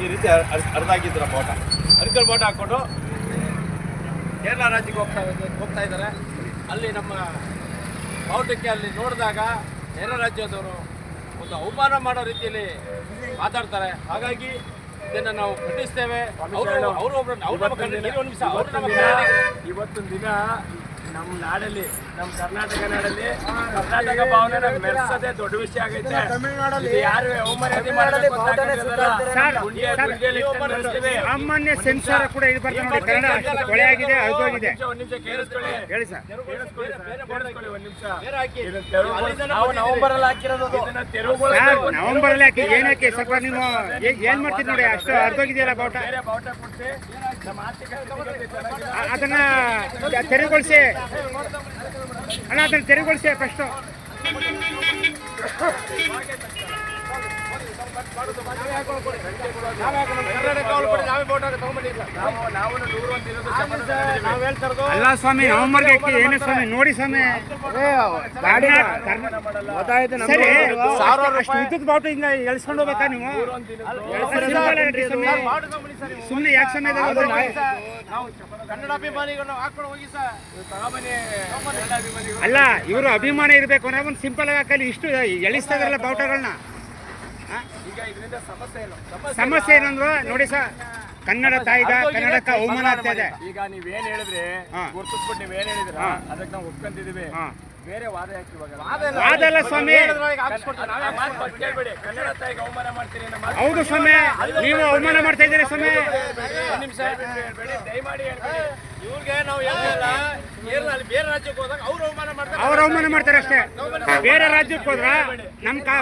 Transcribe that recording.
ಈ ರೀತಿ ಅರ್ಧ ಆಗಿದ್ರ ಬೋಟ ಅರ್ಕಲ್ ಬೋಟ ಹಾಕ್ಕೊಂಡು ಕೇರಳ ರಾಜ್ಯಕ್ಕೆ ಹೋಗ್ತಾ ಹೋಗ್ತಾ ಇದ್ದಾರೆ. ಅಲ್ಲಿ ನಮ್ಮ ಬಾವುಟಕ್ಕೆ ಅಲ್ಲಿ ನೋಡಿದಾಗ ನೆರೆ ರಾಜ್ಯದವರು ಒಂದು ಅವಮಾನ ಮಾಡೋ ರೀತಿಯಲ್ಲಿ ಮಾತಾಡ್ತಾರೆ. ಹಾಗಾಗಿ ಇದನ್ನು ನಾವು ಖಂಡಿಸ್ತೇವೆ. ಅವರು ಅವರು ಒಬ್ಬರನ್ನ ಅವ್ರು ನಮ್ಮ ಇವತ್ತೊಂದು ದಿನ ನಮ್ಮ ನಾಡಲ್ಲಿ ನಮ್ಮ ಕರ್ನಾಟಕ ನಾಡಲ್ಲಿ ಕರ್ನಾಟಕ ಭಾವನೆ ಮೆರೆಸೋದೇ ದೊಡ್ಡ ವಿಷಯ ಆಗೈತೆ. ಯಾರು ಅವಮರ್ಯಾದೆ. ಸಾಮಾನ್ಯ ಸೆನ್ಸಾರ್ ಕೂಡ ಇದು ಬರ್ತದೆ ನೋಡಿ ಕನ್ನಡ ಕೊಳೆ ಆಗಿದೆ ಅಳ್ದೋಗಿದೆ. ನಿಮಿಷ, ಒಂದ್ ನಿಮಿಷ ಕೇಳಿಸ್ಕೊಳ್ಳಿ. ಹೇಳಿ ಸರ್. ಒಂದ್ ನಿಮಿಷ. ನಾವು ನವೆಂಬರ್ ಅಲ್ಲಿ ಹಾಕಿರೋದು ಇದನ್ನ ತೆರವುಗೊಳಿಸ್ಬೇಕು. ಸರ್ ನವೆಂಬರ್ ಅಲ್ಲಿ ಹಾಕಿ? ಏನಕ್ಕೆ ಸ್ವಲ್ಪ ನೀವು ಏ- ಏನ್ ಮಾಡ್ತೀರಿ ನೋಡಿ? ಅಷ್ಟು ಅರ್ಧೋಗಿದೆಯಲ್ಲ ಬಾವುಟ? ಬೇರೆ ಬಾವುಟ ಕೊಡ್ಸಿ. ನಮ್ಮ ಆರ್ಥಿಕ ಸ್ಥಿತಿಗತಿ ಚೆನ್ನಾಗಿಲ್ಲ. ಅ- ಅದನ್ನ ತೆರವುಗೊಳಿಸಿ ಅಣ್ಣ ಅದನ್ನ ತೆರವುಗೊಳಿಸಿ ಫಸ್ಟ್. ಅಲ್ಲ ಸ್ವಾಮಿ ನವೆಂಬರ್ಗೆ ಏನೇ ಸ್ವಾಮಿ? ನೋಡಿ ಸ್ವಾಮಿ. ಗಾಡಿ ಸರಿ ಉದ್ದದ ಬಾವುಟ ಹಿಂಗ ಎಳ್ಸ್ಕೊಂಡು ಹೋಗ್ಬೇಕಾ ನೀವು? ಸುಮ್ಮನೆ ಯಾಕೆ ಅಭಿಮಾನಿಗಳು. ಅಲ್ಲ ಇವರು ಅಭಿಮಾನ ಇರಬೇಕು ಅಂದ್ರೆ ಒಂದು ಸಿಂಪಲ್ ಆಗಿ ಹಾಕಲಿ ಇಷ್ಟು ಎಳಿಸ್ತಾ ಇದ್ರಲ್ಲ ಬಾವುಟಗಳನ್ನ. ಸಮಸ್ಯೆ ಏನಂದ್ರ ಸಮಸ್ಯೆ ಏನಂದ್ರು ನೋಡಿ ಸರ್ ಕನ್ನಡ ತಾಯಿದ ಕನ್ನಡಕ್ಕೆ ಅವಮಾನ ಆಗ್ತಾ ಇದೆ ಈಗ ನೀವೇನ್ ಹೇಳಿದ್ರೆ. ಗುರ್ತಿಸ್ಬಿಟ್ಟು ನೀವೇನ್ ಹೇಳಿದ್ರ ಅದಕ್ಕೆ ನಾವು ಒಪ್ಕೊಂತಿದೀವಿ ಬೇರೆ ವಾದ ಯಾಕೆ ಇವಾಗ ವಾದ ಅಲ್ಲ ಸ್ವಾಮಿ. ಕನ್ನಡ ತಾಯಿಗೆ ಅವಮಾನ ಮಾಡ್ತೀರಿ ಹೌದು ಸ್ವಾಮಿ. ನೀವು ಅವಮಾನ ಮಾಡ್ತಾ ಇದ್ದೀರಿ ಸ್ವಾಮಿ. ನಿಮಿಷ. ಹೇಳ್ಬೇಡಿ ದಯಮಾಡಿ ಹೇಳ್ಬೇಡಿ. ಇವ್ರಿಗೆ ನಾವು ಹೇಳ್ತಿಲ್ಲ ಕೇರಳ ಅಲ್ಲಿ ಬೇರೆ ರಾಜ್ಯಕ್ಕೆ ಹೋದಾಗ ಅವ್ರು ಅವಮಾನ ಮಾಡ್ತಾರೆ. ಅವಮಾನ ಮಾಡ್ತಾರೆ ಅಷ್ಟೇ ಬೇರೆ ರಾಜ್ಯಕ್ಕೆ ಹೋದ್ರ? ನಮ್ ಕಾ